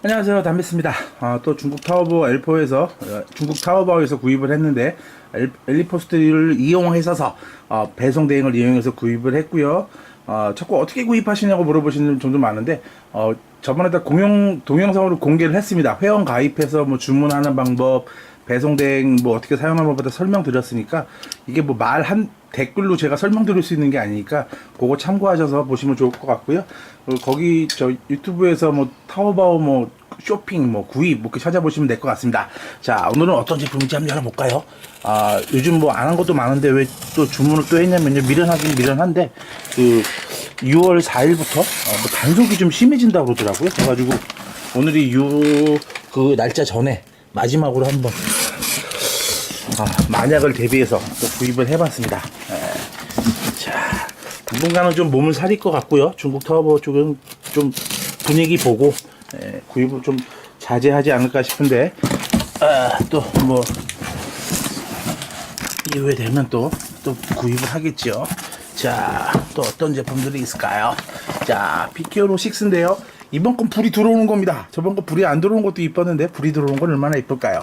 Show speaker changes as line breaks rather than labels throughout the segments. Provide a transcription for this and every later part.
안녕하세요. 담배스입니다. 아, 또 중국 타오버 L4에서 어, 중국 타오바오에서 구입을 했는데 엘, 엘리포스트를 이용해서 어, 배송 대행을 이용해서 구입을 했고요. 어, 자꾸 어떻게 구입하시냐고 물어보시는 분 종종 많은데 어, 저번에 다 공용 동영상으로 공개를 했습니다. 회원 가입해서 뭐 주문하는 방법 배송 대행 뭐 어떻게 사용하는 법부터 설명드렸으니까 이게 뭐 말 한 댓글로 제가 설명드릴 수 있는 게 아니니까 그거 참고하셔서 보시면 좋을 것 같고요. 어, 거기 저 유튜브에서 뭐 타오바오 뭐 쇼핑 뭐 구입 뭐 이렇게 찾아보시면 될 것 같습니다. 자 오늘은 어떤 제품인지 한번 열어볼까요? 아 요즘 뭐 안 한 것도 많은데 왜 또 주문을 또 했냐면요 미련하긴 미련한데 그 6월 4일부터 어, 뭐 단속이 좀 심해진다고 그러더라고요. 그래가지고 오늘이 요그 날짜 전에 마지막으로 한번 아, 만약을 대비해서 또 구입을 해봤습니다. 예. 자, 당분간은 좀 몸을 사릴 것 같고요. 중국 타워버 쪽은 좀 분위기 보고 예, 구입을 좀 자제하지 않을까 싶은데 아, 또뭐 이후에 되면 또 또 구입을 하겠죠. 자, 또 어떤 제품들이 있을까요? 자, 피키오로 6인데요. 이번 건 불이 들어오는 겁니다. 저번 거 불이 안 들어오는 것도 이뻤는데 불이 들어오는 건 얼마나 이쁠까요?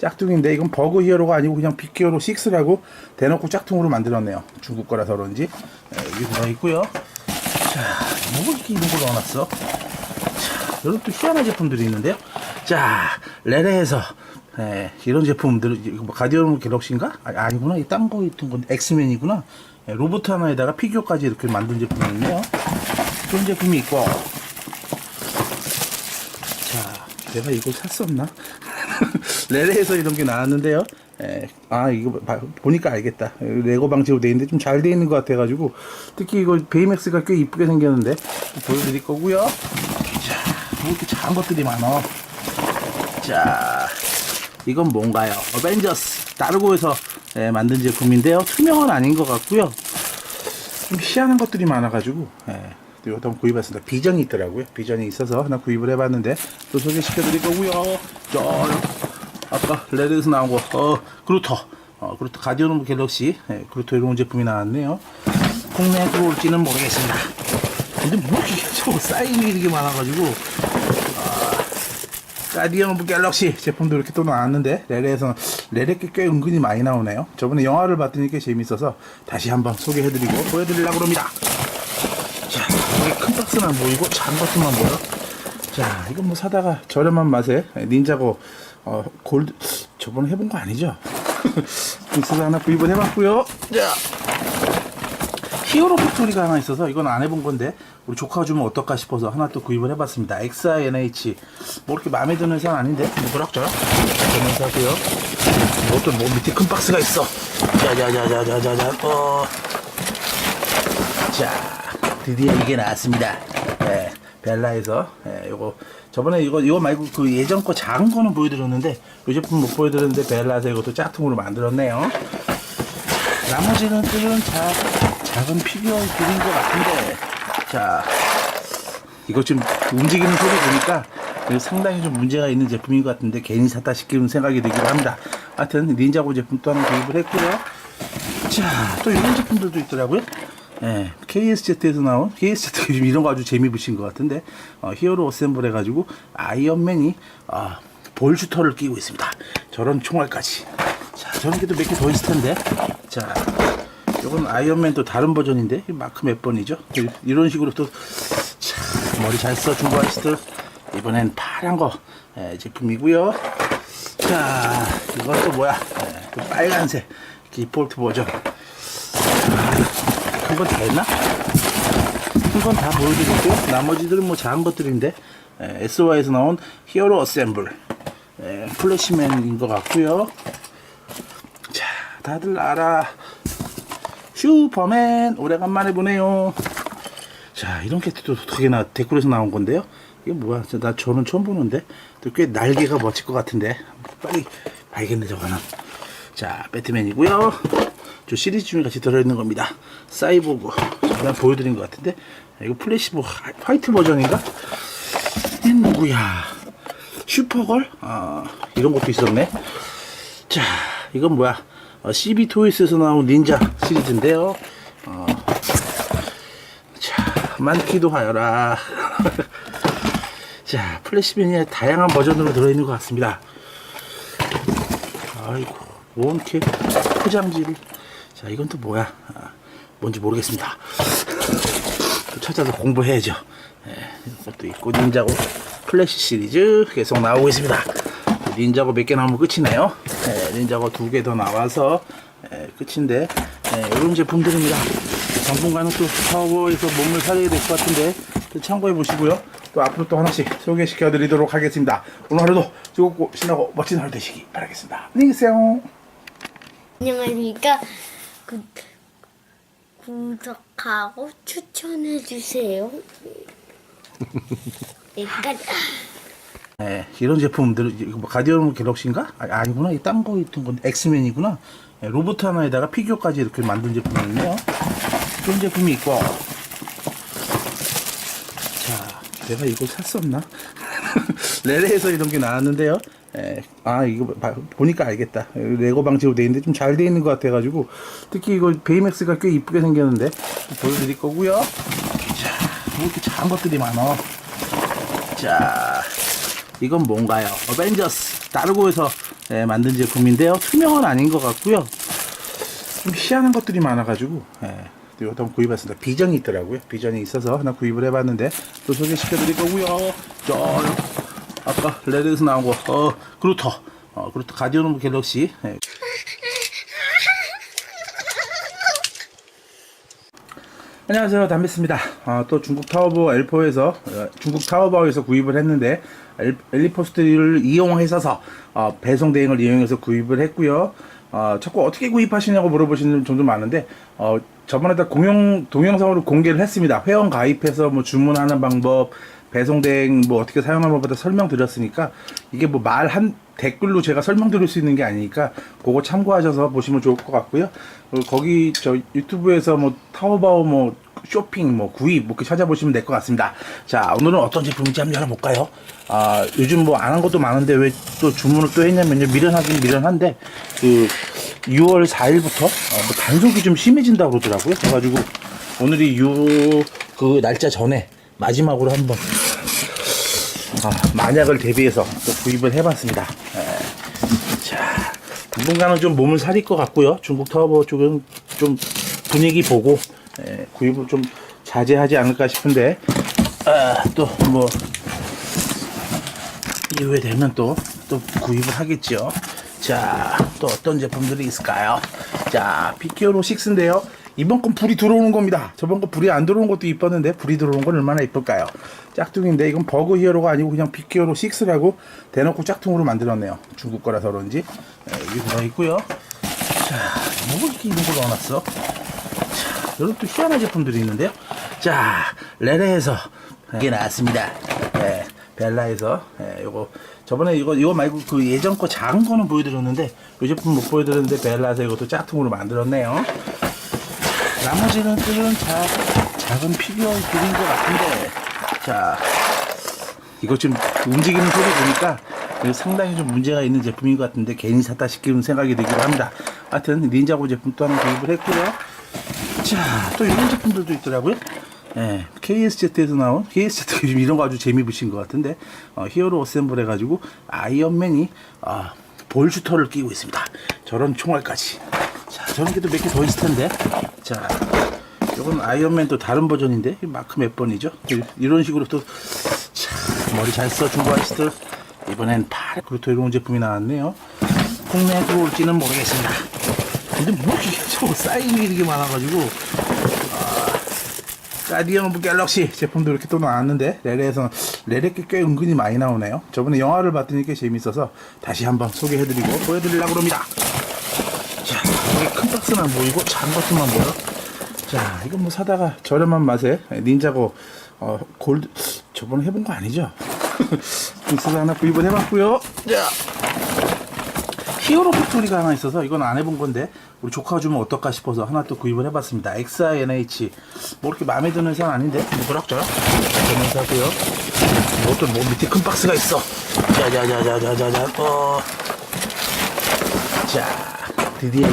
짝퉁인데 이건 버그 히어로가 아니고 그냥 피키오로 6라고 대놓고 짝퉁으로 만들었네요. 중국 거라서 그런지 네, 여기 들어있고요. 자, 뭐 이렇게 이런 걸 넣어놨어? 자, 이런 또 희한한 제품들이 있는데요. 자, 레레에서 예, 이런 제품들 뭐 가디언 갤럭시인가? 아, 아니 구나. 이 딴 거 있던 건데 엑스맨이구나. 예, 로봇 하나에다가 피규어까지 이렇게 만든 제품이 있네요. 그런 제품이 있고. 자, 내가 이걸 샀었나? 레레에서 이런 게 나왔는데요. 예, 아 이거 봐- 보니까 알겠다. 레고 방식으로 돼 있는데 좀 잘 돼 있는 것 같아가지고 특히 이거 베이맥스가 꽤 이쁘게 생겼는데 보여드릴 거고요. 자, 뭐 이렇게 작은 것들이 많아. 자, 이건 뭔가요? 어벤져스 다르고에서 예, 만든 제품인데요. 투명은 아닌 것 같고요. 좀 희한한 것들이 많아가지고 예, 또 이것도 한번 구입했습니다. 비전이 있더라고요. 비전이 있어서 하나 구입을 해봤는데 또 소개시켜 드릴 거고요. 저 아까 레드에서 나온 거 어, 그루터 어, 그루터 가디언 오브 갤럭시 예, 그루터 이런 제품이 나왔네요. 국내에 들어올지는 모르겠습니다. 근데 뭐 이게 저 사인이 이렇게 많아가지고 가디언 오브 갤럭시 제품도 이렇게 또 나왔는데 레레에서 레레 게꽤 은근히 많이 나오네요. 저번에 영화를 봤더니 꽤 재밌어서 다시 한번 소개해드리고 보여드리려고 합니다. 안 보이고 작은 박스만 보여. 자, 이건 뭐 사다가 저렴한 맛에 닌자고 어, 골드 저번에 해본 거 아니죠? 그래서 하나 구입을 해봤고요. 자, 히어로 팩토리가 하나 있어서 이건 안 해본 건데 우리 조카가 주면 어떨까 싶어서 하나 또 구입을 해봤습니다. XINH 뭐 이렇게 마음에 드는 회사는 아닌데 뭐 그럭저럭 되는 회사고요. 이것도 뭐 밑에 큰 박스가 있어. 자자자자자자자 어. 자 드디어 이게 나왔습니다. 예, 벨라에서 예, 요거 저번에 이거 이거 말고 그 예전 거 작은 거는 보여드렸는데 이 제품 못 보여드렸는데 벨라에서 이것도 짝퉁으로 만들었네요. 나머지는 들은 다 작은 피규어들인 것 같은데 자 이거 지금 움직이는 소리 보니까 이거 상당히 좀 문제가 있는 제품인 것 같은데 괜히 샀다 싶기는 생각이 들기도 합니다 하여튼 닌자고 제품 또 하나 구입을 했고요 자 또 이런 제품들도 있더라고요 예, KSZ에서 나온 KSZ가 요즘 이런 거 아주 재미 붙인 것 같은데 어, 히어로 어셈블 해가지고 아이언맨이 아, 볼 슈터를 끼고 있습니다. 저런 총알까지. 자 저런 게 또 몇 개 더 있을 텐데. 자 이건 아이언맨 또 다른 버전인데 이 마크 몇 번이죠? 이- 이런 식으로 또 참, 머리 잘 써 중고 아저씨들. 이번엔 파란 거 예, 제품이고요. 자 이건 또 뭐야? 예, 그 빨간색 디폴트 버전. 큰 건 다 했나? 큰건다 보여드릴게요. 나머지들은 뭐 작은 것들인데 예, SY에서 나온 히어로 어셈블 예, 플래시맨인 것 같고요. 자 다들 알아. 슈퍼맨 오래간만에 보네요. 자 이런 게또 어떻게 나 댓글에서 나온 건데요? 이게 뭐야? 저- 나 저는 처음 보는데? 또 꽤 날개가 멋질 것 같은데? 빨리 봐야겠네 저거는. 자 배트맨이고요 저 시리즈 중에 같이 들어있는 겁니다 사이보그 제가 보여드린 것 같은데 이거 플래시 뭐 화- 화이트 버전인가 이 누구야 슈퍼걸 아 이런 것도 있었네 자, 이건 뭐야? 어, CB 토이스에서 나온 닌자 시리즈인데요. 어, 자, 많기도 하여라. 자, 플래시빈이 다양한 버전으로 들어있는 것 같습니다. 아이고, 뭐 이렇게 포장지를. 자, 이건 또 뭐야? 아, 뭔지 모르겠습니다. 또 찾아서 공부해야죠. 예, 이것도 있고, 닌자고 플래시 시리즈 계속 나오고 있습니다. 닌자고 몇 개 나오면 끝이네요. 예, 닌자고 두 개 더 나와서 예, 끝인데, 예, 이런 제품들입니다. 당분간은 또 파워에서 몸을 살려야 될 것 같은데, 또 참고해 보시고요. 또 앞으로 또 하나씩 소개시켜 드리도록 하겠습니다. 오늘 하루도 즐겁고 신나고 멋진 하루 되시기 바라겠습니다. 안녕히 계세요.
안녕하십니까. 구, 구독하고 추천해주세요. 여기까지.
네, 이런 제품들 뭐 가디언 갤럭시인가? 아, 아니구나. 이딴거 있던 건 엑스맨이구나. 네, 로봇 하나에다가 피규어까지 이렇게 만든 제품이 있네요. 이런 제품이 있고. 자, 내가 이걸 샀었나? 레레에서 이런 게 나왔는데요. 예, 아 이거 봐- 보니까 알겠다. 레고 방식으로 돼 있는데 좀 잘 돼 있는 것 같아 가지고 특히 이거 베이맥스가 꽤 이쁘게 생겼는데 보여드릴 거고요. 자, 뭐 이렇게 작은 것들이 많아. 자, 이건 뭔가요? 어벤져스 따르고에서 예, 만든 제품인데요. 투명은 아닌 것 같고요. 좀 희한한 것들이 많아 가지고 예, 이거 한번 구입했습니다. 비전이 있더라고요. 비전이 있어서 하나 구입을 해봤는데 또 소개시켜드릴 거고요. 저 아까 레드에서 나온 거. 어, 그루터 어, 그루터 가디언 오브 갤럭시. 예, 안녕하세요. 담배스입니다. 아, 또 중국 타오버 엘포에서 어, 중국 타오바오에서 구입을 했는데 엘, 엘리포스트를 이용해서 어, 배송 대행을 이용해서 구입을 했고요. 어, 자꾸 어떻게 구입하시냐고 물어보시는 분도 많은데 어, 저번에 다 공용 동영상으로 공개를 했습니다. 회원 가입해서 뭐 주문하는 방법 배송 대행 뭐 어떻게 사용하는 법부터 설명드렸으니까 이게 뭐 말 한 댓글로 제가 설명드릴 수 있는 게 아니니까 그거 참고하셔서 보시면 좋을 것 같고요. 거기 저 유튜브에서 뭐 타오바오 뭐 쇼핑 뭐 구입 뭐 이렇게 찾아보시면 될 것 같습니다. 자 오늘은 어떤 제품인지 한번 열어볼까요? 아 요즘 뭐 안 한 것도 많은데 왜 또 주문을 또 했냐면요 미련하긴 미련한데 그 6월 4일부터 어, 뭐 단속이 좀 심해진다 고 그러더라고요. 그래가지고 오늘이 요그 날짜 전에 마지막으로 한번 아, 만약을 대비해서 또 구입을 해봤습니다. 예. 자, 당분간은 좀 몸을 사릴 것 같고요. 중국 타워버 쪽은 좀 분위기 보고 예, 구입을 좀 자제하지 않을까 싶은데 아, 또뭐 이후에 되면 또 또 구입을 하겠죠. 자, 또 어떤 제품들이 있을까요? 자, 피키오로 6인데요. 이번 건 불이 들어오는 겁니다. 저번 거 불이 안 들어오는 것도 이뻤는데 불이 들어오는 건 얼마나 이쁠까요? 짝퉁인데 이건 버그 히어로가 아니고 그냥 피키오로 6라고 대놓고 짝퉁으로 만들었네요. 중국 거라서 그런지 네, 이게 들어있고요. 자, 뭐 이렇게 이런 걸 넣어놨어? 자, 이런 또 희한한 제품들이 있는데요. 자, 레레에서 이게 나왔습니다. 네, 벨라에서 네, 요거 저번에 이거 이거 말고 그 예전 거 작은 거는 보여드렸는데 이 제품 못 보여드렸는데 벨라에서 이것도 짝퉁으로 만들었네요. 자, 나머지는 은 자, 작은 피규어들인 것 같은데 자 이거 지금 움직이는 소리 보니까 상당히 좀 문제가 있는 제품인 것 같은데 괜히 샀다 싶기는 생각이 들기도 합니다. 하여튼 닌자고 제품 또 하나 구입을 했고요. 자, 또 이런 제품들도 있더라고요. 예, KSZ에서 나온 KSZ 이런 거 아주 재미 붙인 것 같은데 어, 히어로 어셈블 해가지고 아이언맨이 아, 볼슈터를 끼고 있습니다. 저런 총알까지. 자, 저런 게 또 몇 개 더 있을 텐데. 자, 이건 아이언맨 또 다른 버전인데 이 마크 몇 번이죠? 이런 식으로 또 참, 머리 잘 써준 거 아시들 이번엔 팔 그렇도 이런 제품이 나왔네요. 국내에 들어올지는 모르겠습니다. 근데 뭐 이게 저 사이즈가 이렇게 많아가지고 아, 가디언 오브 갤럭시 제품도 이렇게 또 나왔는데 레레에서는 레레 게꽤 은근히 많이 나오네요. 저번에 영화를 봤더니 꽤 재밌어서 다시 한번 소개해드리고 보여드리려고 합니다. 큰 박스는 안 보이고 작은 것들만 보여. 자, 이거 뭐 사다가 저렴한 맛에 닌자고 어, 골드 저번에 해본 거 아니죠? 있어서 하나 구입을 해봤고요. 자, 히어로 팩토리가 하나 있어서 이건 안 해본 건데 우리 조카가 주면 어떨까 싶어서 하나 또 구입을 해봤습니다. XINH 뭐 이렇게 마음에 드는 회사는 아닌데 뭐 그럭저럭 되는 회사고요. 이것도 뭐 밑에 큰 박스가 있어. 자자자자자자자 어. 자 드디어 이